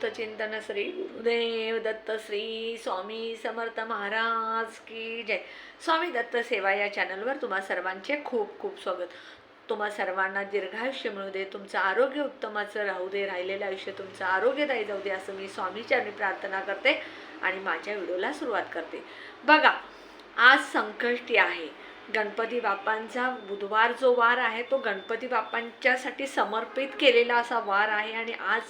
अवधूत चिंतन श्री गुरुदेव दत्त श्री स्वामी समर्थ महाराज की जय. स्वामी दत्त सेवा या चॅनलवर तुम्हा सर्वांचे खूप खूप स्वागत. तुम्हा सर्वांना दीर्घायुष्य मिळू दे तुमचं आरोग्य उत्तमाचं राहू दे राहिलेलं आयुष्य तुमचं आरोग्यदायी जाऊ दे असं मी स्वामीचरणी प्रार्थना करते आणि माझ्या व्हिडिओला सुरुवात करते. बघा आज संकष्टी आहे. गणपती बाप्पांचा बुधवार जो वार आहे तो गणपती बाप्पांच्यासाठी समर्पित केलेला असा वार आहे आणि आज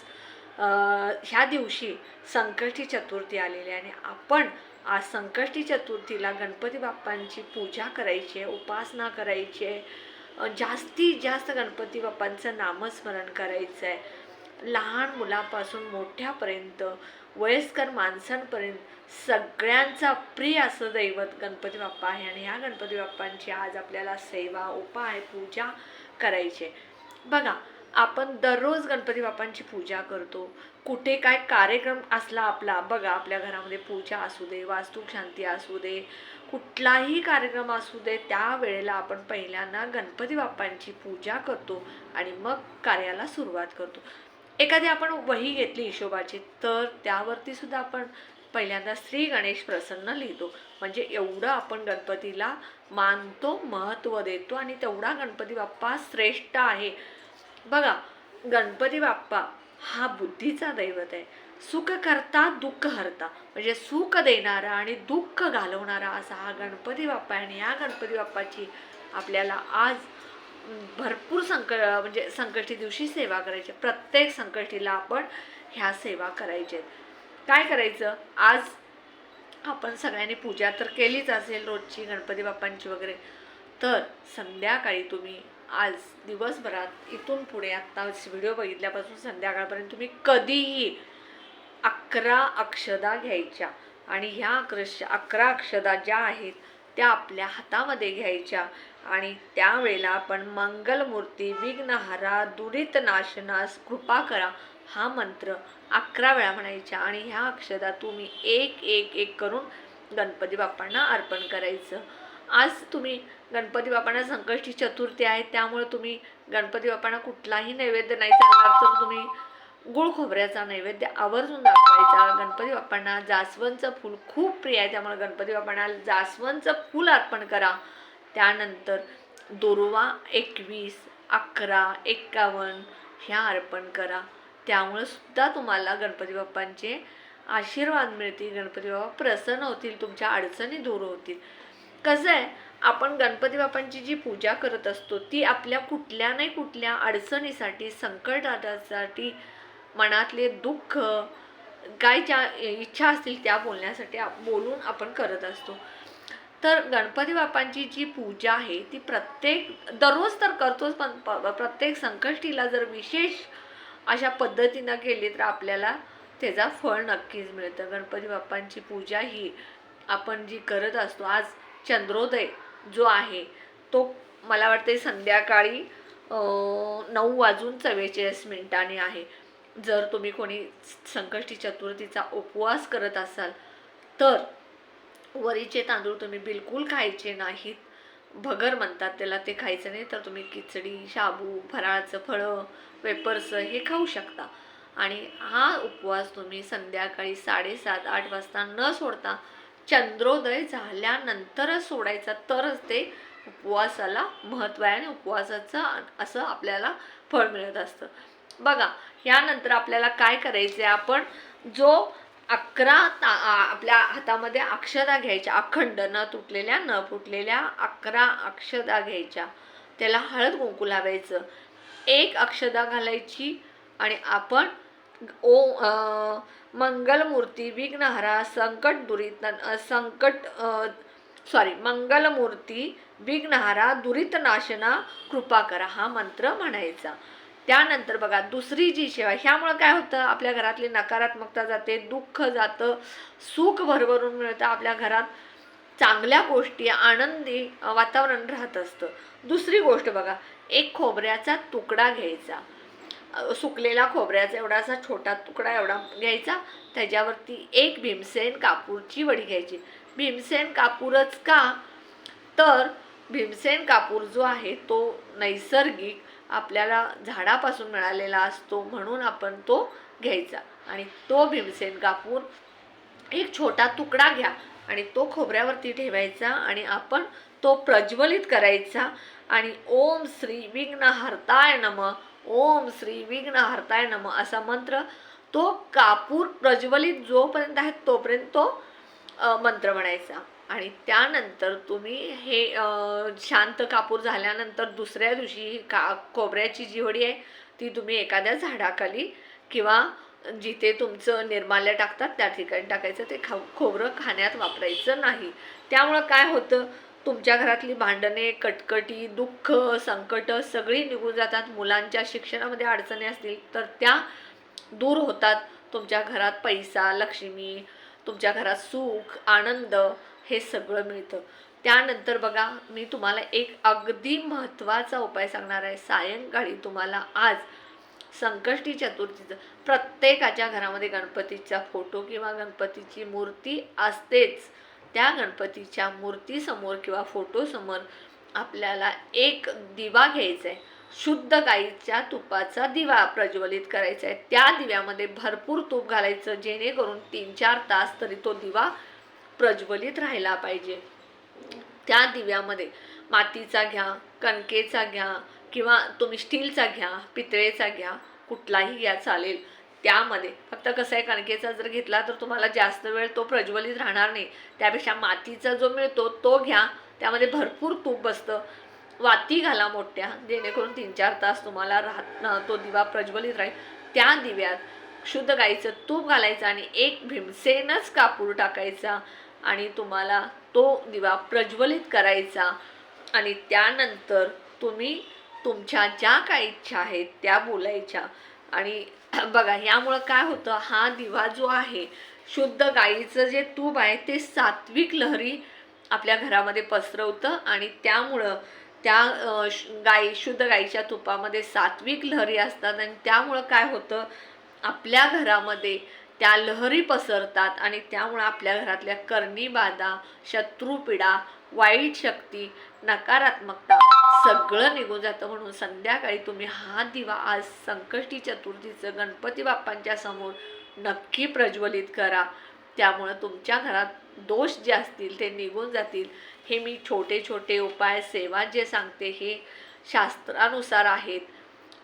ह्या दिवशी संकष्टी चतुर्थी आलेली आहे आणि आपण आज संकष्टी चतुर्थीला गणपती बाप्पांची पूजा करायची आहे उपासना करायची आहे. जास्तीत जास्त गणपती बाप्पांचं नामस्मरण करायचं आहे. लहान मुलापासून मोठ्यापर्यंत वयस्कर माणसांपर्यंत सगळ्यांचा प्रिय असं दैवत गणपती बाप्पा आहे आणि ह्या गणपती बाप्पांची आज आपल्याला सेवा उपाय पूजा करायची आहे. बघा आपण दररोज गणपती बाप्पांची पूजा करतो. कुठे काय कार्यक्रम असला आपला बघा आपल्या घरामध्ये पूजा असू दे वास्तुक शांती असू दे कुठलाही कार्यक्रम असू दे त्यावेळेला आपण पहिल्यांदा गणपती बाप्पांची पूजा करतो आणि मग कार्याला सुरुवात करतो. एखादी आपण वही घेतली हिशोबाची तर त्यावरती सुद्धा आपण पहिल्यांदा श्री गणेश प्रसन्न लिहितो. म्हणजे एवढं आपण गणपतीला मानतो महत्त्व देतो आणि तेवढा गणपती बाप्पा श्रेष्ठ आहे. बघा गणपती बाप्पा हा बुद्धीचा दैवत आहे. सुख करता दुःख हरता. म्हणजे सुख देणारा आणि दुःख घालवणारा असा हा गणपती बाप्पा आहे. आणि या गणपती बाप्पाची आपल्याला आज भरपूर संक म्हणजे संकष्टी दिवशी सेवा करायची. प्रत्येक संकष्टीला आपण ह्या सेवा करायच्या काय करायचं? आज आपण सगळ्यांनी पूजा तर केलीच असेल रोजची गणपती बाप्पांची वगैरे. तर संध्याकाळी तुम्ही आज दिवसभरात इथून पुढे आत्ता व्हिडिओ बघितल्यापासून संध्याकाळपर्यंत तुम्ही कधीही अकरा अक्षदा घ्यायच्या आणि ह्या अक्रश अकरा अक्षदा ज्या आहेत त्या आपल्या हातामध्ये घ्यायच्या आणि त्यावेळेला आपण मंगलमूर्ती विघ्नहारा दुरित नाशनास कृपा करा हा मंत्र अकरा वेळा म्हणायच्या आणि ह्या अक्षदा तुम्ही एक एक एक करून गणपती बाप्पांना अर्पण करायचं. आज तुम्ही गणपती बाप्पांना संकष्टी चतुर्थी आहे त्यामुळे तुम्ही गणपती बाप्पांना कुठलाही नैवेद्य नाही चालणार तर तुम्ही गुळ खोबऱ्याचा नैवेद्य आवर्जून दाखवायचा. गणपती बाप्पांना जास्वंदचं फूल खूप प्रिय आहे त्यामुळे गणपती बाप्पांना जास्वंदचं फूल अर्पण करा. त्यानंतर दुर्वा एकवीस अकरा एक्कावन्न ह्या अर्पण करा. त्यामुळे सुद्धा तुम्हाला गणपती बाप्पांचे आशीर्वाद मिळतील गणपती बाप्पा प्रसन्न होतील तुमच्या अडचणी दूर होतील. कसं आहे आपण गणपती बाप्पांची जी पूजा करत असतो ती आपल्या कुठल्या नाही कुठल्या अडचणीसाठी संकटासाठी मनातले दुःख काय ज्या इच्छा असतील त्या बोलण्यासाठी आप- बोलून आपण करत असतो. तर गणपती बाप्पांची जी पूजा आहे ती प्रत्येक दररोज तर करतोच पण प- प्रत्येक संकष्टीला जर विशेष अशा पद्धतीनं केली तर आपल्याला त्याचा फळ नक्कीच मिळतं. गणपती बाप्पांची पूजा ही आपण जी करत असतो आज चंद्रोदय जो आहे तो मला वाटते संध्याकाळी नऊ वाजून चव्वेचाळीस मिनिटाने आहे. जर तुम्ही कोणी संकष्टी चतुर्थीचा उपवास करत असाल तर वरीचे तांदूळ तुम्ही बिलकुल खायचे नाहीत. भगर म्हणतात त्याला ते खायचं नाही तर तुम्ही खिचडी शाबू फराळचं फळं वेपर्सं हे खाऊ शकता. आणि हा उपवास तुम्ही संध्याकाळी साडेसात आठ वाजता न सोडता चंद्रोदय झाल्यानंतरच सोडायचा तरच ते उपवासाला महत्त्व आहे आणि उपवासाचं असं आपल्याला फळ मिळत असतं. बघा यानंतर आपल्याला काय करायचं आहे आपण? जो अकरा ता आपल्या हातामध्ये अक्षदा घ्यायच्या अखंड न तुटलेल्या न फुटलेल्या अकरा अक्षदा घ्यायच्या. त्याला हळद कुंकू लावायचं. एक अक्षदा घालायची आणि आपण ओ मंगलमूर्ती विघ्नहरा संकट दुरित संकट सॉरी मंगलमूर्ती विघ्नहारा दुरित नाशना कृपा करा हा मंत्र म्हणायचा. त्यानंतर बघा दुसरी जी सेवा ह्यामुळं काय होतं? आपल्या घरातली नकारात्मकता जाते दुःख जातं सुख भरभरून मिळतं आपल्या घरात चांगल्या गोष्टी आनंदी वातावरण राहत असतं. दुसरी गोष्ट बघा एक खोबऱ्याचा तुकडा घ्यायचा. सुकलेला खोबऱ्याचा एवढासा छोटा तुकडा एवढा घ्यायचा. त्याच्यावरती एक भीमसेन कापूरची वडी घ्यायची. भीमसेन कापूरच का? तर भीमसेन कापूर जो आहे तो नैसर्गिक आपल्याला झाडापासून मिळालेला असतो म्हणून आपण तो घ्यायचा. आणि तो भीमसेन कापूर एक छोटा तुकडा घ्या आणि तो खोबऱ्यावरती ठेवायचा आणि आपण तो प्रज्वलित करायचा. आणि ओम श्री विघ्न हरताय नम. ओम श्री विघ्न हरताय नम असा मंत्र तो कापूर प्रज्वलित जोपर्यंत आहे तोपर्यंत तो तो मंत्र म्हणायचा. आणि त्यानंतर तुम्ही हे शांत कापूर झाल्यानंतर दुसऱ्या दिवशी का खोबऱ्याची जी वडी आहे ती तुम्ही एखाद्या झाडाखाली किंवा जिथे तुमचं निर्माल्य टाकतात त्या ठिकाणी टाकायचं. ते खा खोबरं खाण्यात वापरायचं नाही. त्यामुळं काय होतं? तुमच्या घरातली भांडणे कटकटी दुःख संकट सगळी निघून जातात. मुलांच्या शिक्षणामध्ये अडचणी असतील तर त्या दूर होतात. तुमच्या घरात पैसा लक्ष्मी तुमच्या घरात सुख आनंद हे सगळं मिळतं. त्यानंतर बघा मी तुम्हाला एक अगदी महत्त्वाचा उपाय सांगणार आहे. सायंकाळी तुम्हाला आज संकष्टी चतुर्थीचं प्रत्येकाच्या घरामध्ये गणपतीचा फोटो किंवा गणपतीची मूर्ती असतेच. त्या गणपतीच्या मूर्तीसमोर किंवा फोटोसमोर आपल्याला एक दिवा घ्यायचा आहे शुद्ध गाईच्या तुपाचा दिवा प्रज्वलित करायचा आहे त्या दिव्यामध्ये भरपूर तूप घालायचं जेणेकरून तीन चार तास तरी तो दिवा प्रज्वलित राहिला पाहिजे. त्या दिव्यामध्ये मातीचा घ्या कणकेचा घ्या किंवा तुम्ही स्टीलचा घ्या पितळेचा घ्या कुठलाही घ्या चालेल. त्यामध्ये. फक्त कसं आहे कणकेचा जर घेतला तर तुम्हाला जास्त वेळ तो प्रज्वलित राहणार नाही. त्यापेक्षा मातीचा जो मिळतो तो घ्या. त्यामध्ये भरपूर तूप बसतं. वाती घाला मोठ्या. जेणेकरून तीन चार तास तुम्हाला राहत तो दिवा प्रज्वलित राहील. त्या दिव्यात शुद्ध गाईचं तूप घालायचं आणि एक भीमसेनच कापूर टाकायचा आणि तुम्हाला तो दिवा प्रज्वलित करायचा. आणि त्यानंतर तुम्ही तुमच्या ज्या काही इच्छा आहेत त्या बोलायच्या. आणि बघा यामुळं काय होतं हा दिवा जो आहे शुद्ध गाईचं जे तूप आहे ते सात्विक लहरी आपल्या घरामध्ये पसरवतं आणि त्यामुळं त्या गाई शुद्ध गाईच्या तुपामध्ये सात्विक लहरी असतात आणि त्यामुळं काय होतं आपल्या घरामध्ये त्या लहरी पसरतात आणि त्यामुळं आपल्या घरातल्या कर्णीबाधा शत्रुपीडा वाईट शक्ती नकारात्मकता सगळं निघून जातं म्हणून संध्याकाळी तुम्ही हा दिवा आज संकष्टी चतुर्थीचं गणपती बाप्पांच्या समोर नक्की प्रज्वलित करा. त्यामुळं तुमच्या घरात दोष जे असतील ते निघून जातील. हे मी छोटे छोटे उपाय सेवा जे सांगते हे शास्त्रानुसार आहेत.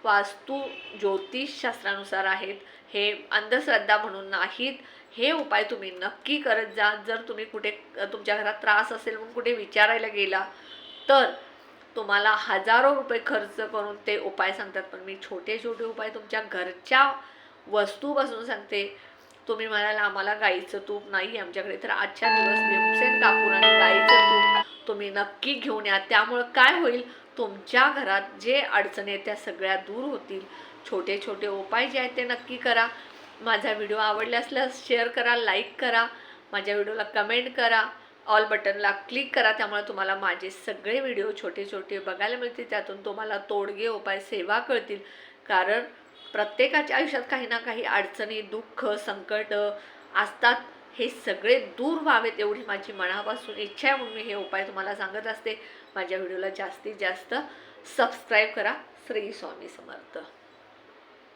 वास्तू ज्योतिषशास्त्रानुसार आहेत. हे अंधश्रद्धा म्हणून नाहीत. हे उपाय तुम्ही नक्की करत जा. जर तुम्ही कुठे तुमच्या घरात त्रास असेल म्हणून कुठे विचारायला गेला तर तुम्हाला हजारो रुपये खर्च करून ते उपाय सांगतात पण मी छोटे छोटे उपाय तुमच्या घरच्या वस्तूपासून सांगते. तुम्ही म्हणाल आम्हाला गाईचं तूप नाही आमच्याकडे तर आजच्या दिवस भीमसेन कापूर आणि गाईचं तूप तुम्ही नक्की घेऊन या. त्यामुळं काय होईल? तुमच्या घरात जे अडचणी आहेत त्या सगळ्या दूर होतील. छोटे छोटे उपाय जे आहेत ते नक्की करा. माझा व्हिडिओ आवडला असल्यास शेअर करा लाईक करा. माझ्या व्हिडिओला कमेंट करा. ऑल बटनला क्लिक करा त्यामुळे तुम्हाला माझे सगळे व्हिडिओ छोटे छोटे बघायला मिळतील त्यातून तुम्हाला तोडगे उपाय सेवा कळतील. कारण प्रत्येकाच्या आयुष्यात काही ना काही अडचणी दुःख संकट असतात. हे सगळे दूर व्हावेत एवढी माझी मनापासून इच्छा आहे म्हणून मी हे उपाय तुम्हाला सांगत असते. माझ्या व्हिडिओला जास्तीत जास्त सबस्क्राईब करा. श्री स्वामी समर्थ.